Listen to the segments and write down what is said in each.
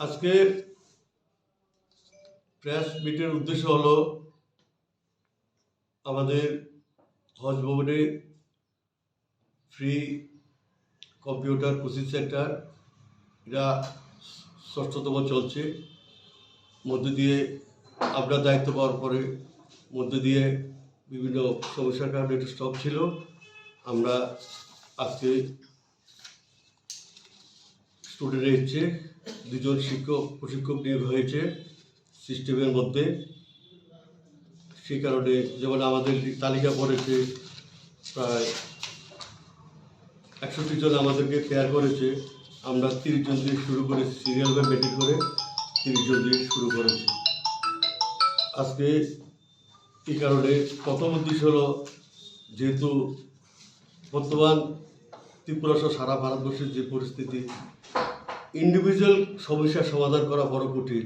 আজকে প্রেস মিটের উদ্দেশ্য হলো আমাদের হজ ভবনে ফ্রি কম্পিউটার কোচিং সেন্টার এটা ষষ্ঠতম চলছে। মধ্য দিয়ে আপনার দায়িত্ব পাওয়ার পরে মধ্য দিয়ে বিভিন্ন সমস্যার কারণে একটু স্টপ ছিল। আমরা আজকে স্টুডেন্ট এসছে। দুজন শিক্ষক, প্রশিক্ষক নিয়োগ হয়েছে সিস্টেমের মধ্যে। সেই কারণে যেমন আমাদের তালিকা পড়েছে প্রায় একষট্টি জন আমাদেরকে কেয়ার করেছে, আমরা তিরিশ জন দিয়ে শুরু করেছি সিরিয়াল বা করে তিরিশ জন দিয়ে শুরু করেছি। আজকে এই কারণে প্রথম উদ্দেশ্য হলো যেহেতু বর্তমান ত্রিপুরা সহ সারা ভারতবর্ষের যে পরিস্থিতি ইন্ডিভিজুয়াল সমস্যার সমাধান করা বড় কঠিন।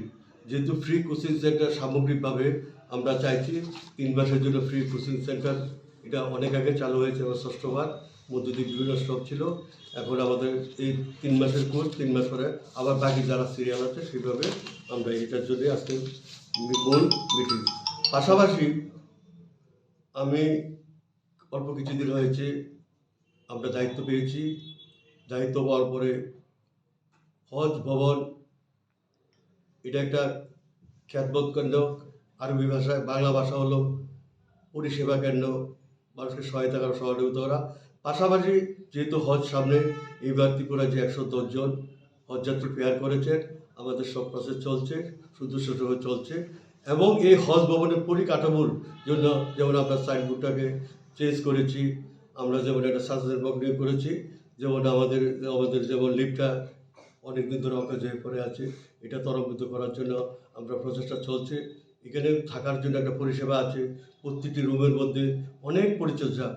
যেহেতু ফ্রি কোচিং সেন্টার সামগ্রিকভাবে আমরা চাইছি, তিন মাসের জন্য ফ্রি কোচিং সেন্টার এটা অনেক আগে চালু হয়েছে আমার ষষ্ঠবার। মধ্য দিয়ে বিভিন্ন স্টপ ছিল। এখন আমাদের এই তিন মাসের কোর্স তিন মাস পরে আবার বাকি যারা সিরিয়াল আছে, সেইভাবে আমরা এটার জন্য আজকে মূল মিটিং পাশাপাশি আমি অল্প কিছুদিন হয়েছে, আমরা দায়িত্ব পেয়েছি। দায়িত্ব পাওয়ার পরে হজ ভবন, এটা একটা খ্যাতবোধ কেন্দ্র। আরবি ভাষায় বাংলা ভাষা হলো পরিষেবা কেন্দ্র। মানুষকে সহায়তা করা সহযোগিতা করা। পাশাপাশি যেহেতু হজ সামনে, এইবার ত্রিপুরা যে একশো দশজন হজযাত্রী পেয়ার করেছেন, আমাদের সব প্রসেস চলছে সুদূরভাবে চলছে। এবং এই হজ ভবনের পরিকাঠামোর জন্য যেমন আমরা সাইনবোর্ডটাকে চেঞ্জ করেছি, আমরা যেমন একটা বক নিয়ে করেছি, যেমন আমাদের আমাদের যেমন লিফটটা অনেক দিন ধরে অকাজ হয়ে পড়ে আছে। এটা তরঙ্গিত করার জন্য আমরা প্রচেষ্টা চলছে। এখানে থাকার জন্য একটা পরিষেবা আছে, প্রতিটি রুমের মধ্যে অনেক পরিচর্যা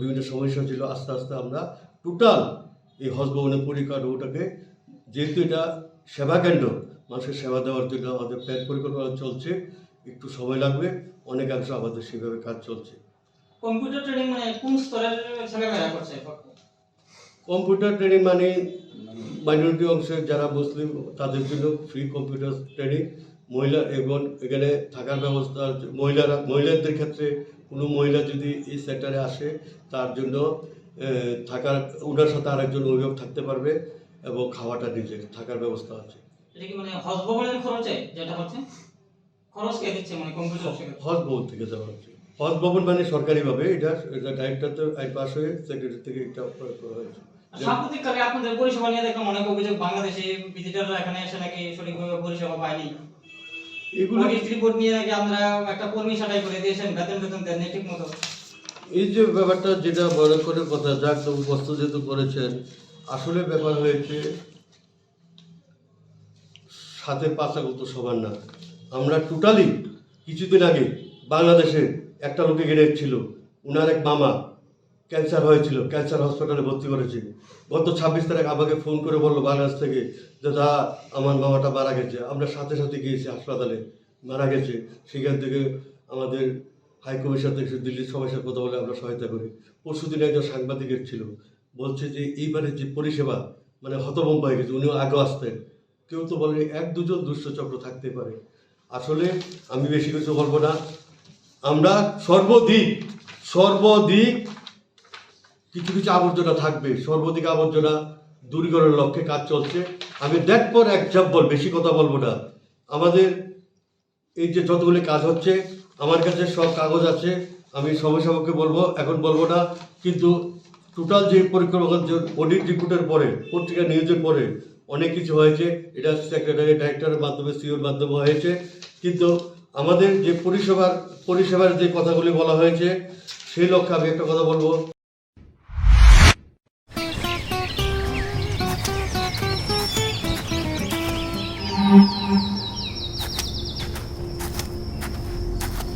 বিভিন্ন সমস্যা ছিল। আস্তে আস্তে আমরা টোটাল এই হজ ভবনের পরিকাঠামোটাকে যেহেতু এটা সেবা কেন্দ্র, মানুষের সেবা দেওয়ার জন্য আমাদের প্ল্যান পরিকল্পনা চলছে। একটু সময় লাগবে, অনেকাংশ আমাদের সেভাবে কাজ চলছে। কম্পিউটার ট্রেনিং মানে কোন স্তরের ছেলেমেয়েরা করছে? কম্পিউটার ট্রেনিং মানে মাইনরিটি অংশের যারা মুসলিম তাদের জন্য ফ্রি কম্পিউটার ট্রেনিং মহিলা এবং এখানে থাকার ব্যবস্থা। মহিলারা মহিলাদের ক্ষেত্রে কোনো মহিলা যদি এই সেক্টরে আসে তার জন্য থাকার ওনার সাথে আরেকজন অভিভাবক থাকতে পারবে এবং খাওয়াটা নিজের থাকার ব্যবস্থা আছে। এটা কি মানে হজ ভবনের খরচে যেটা হচ্ছে? খরচ কে দিচ্ছে মানে কম্পিউটার হজ ভবন থেকে দেওয়া হচ্ছে। হজ ভবন মানে সরকারিভাবে এটা এটা ডাইরেক্টরতে আইন পাস হয়ে সেক্রেটারি থেকে এটা করা হয়েছে। সাম্প্রতিককালে আপনাদের পরিষেবা নিয়ে দেখলাম অনেক অভিযোগ বাংলাদেশে ভিজিটাররা এখানে এসে নাকি সঠিকভাবে পরিষেবা পায়নি। এগুলো রিপোর্ট নিয়ে নাকি আমরা একটা কর্মী ছাঁটাই করে দিয়েছেন বেতন বেতন দেন ঠিক মতো এই যে ব্যাপারটা যেটা মনে করে কথা যাক যেহেতু করেছেন আসলে ব্যাপার হয়েছে সাথে পাঁচাগত সমান না। আমরা টোটালি কিছুদিন আগে বাংলাদেশে একটা লোকে গেড়ে ছিল উনার এক মামা। ক্যান্সার হয়েছিল, ক্যান্সার হসপিটালে ভর্তি করেছে। গত ছাব্বিশ তারিখ আমাকে ফোন করে বলল বাংলাদেশ থেকে যে দা আমার মামাটা মারা গেছে। আমরা সাথে সাথে গিয়েছি হাসপাতালে, মারা গেছে। সেখান থেকে আমাদের হাই কমিশন থেকে দিল্লির সাথে কথা বলে আমরা সহায়তা করি। পরশুদিন একজন সাংবাদিকের ছিল, বলছে যে, এইবারে যে পরিষেবা মানে হতভম্ব হয়ে গেছে, উনিও আগে আসতেন। কেউ তো বলে এক দুজন দুষ্ট চক্র থাকতে পারে। আসলে আমি বেশি কিছু বলব না। আমরা সর্বদিক সর্বদিক কিছু কিছু আবর্জনা থাকবে সর্বদিক আবর্জনা দূরীকরণের লক্ষ্যে কাজ চলছে। আমি দেখ পর এক্সাম্পল বেশি কথা বলব না। আমাদের এই যে যতগুলি কাজ হচ্ছে, আমার কাছে সব কাগজ আছে, আমি সময় সবাইকে বলব, এখন বলব না। কিন্তু টোটাল যে যে অডিট রিপোর্টের পরে, পত্রিকা নিউজের পরে, অনেক কিছু হয়েছে। এটা সেক্রেটারি ডাইরেক্টরের মাধ্যমে সিওর মাধ্যমে হয়েছে। কিন্তু আমাদের যে পরিষেবার পরিষেবার যে কথাগুলি বলা হয়েছে, সেই লক্ষ্যে আমি একটা কথা বলব।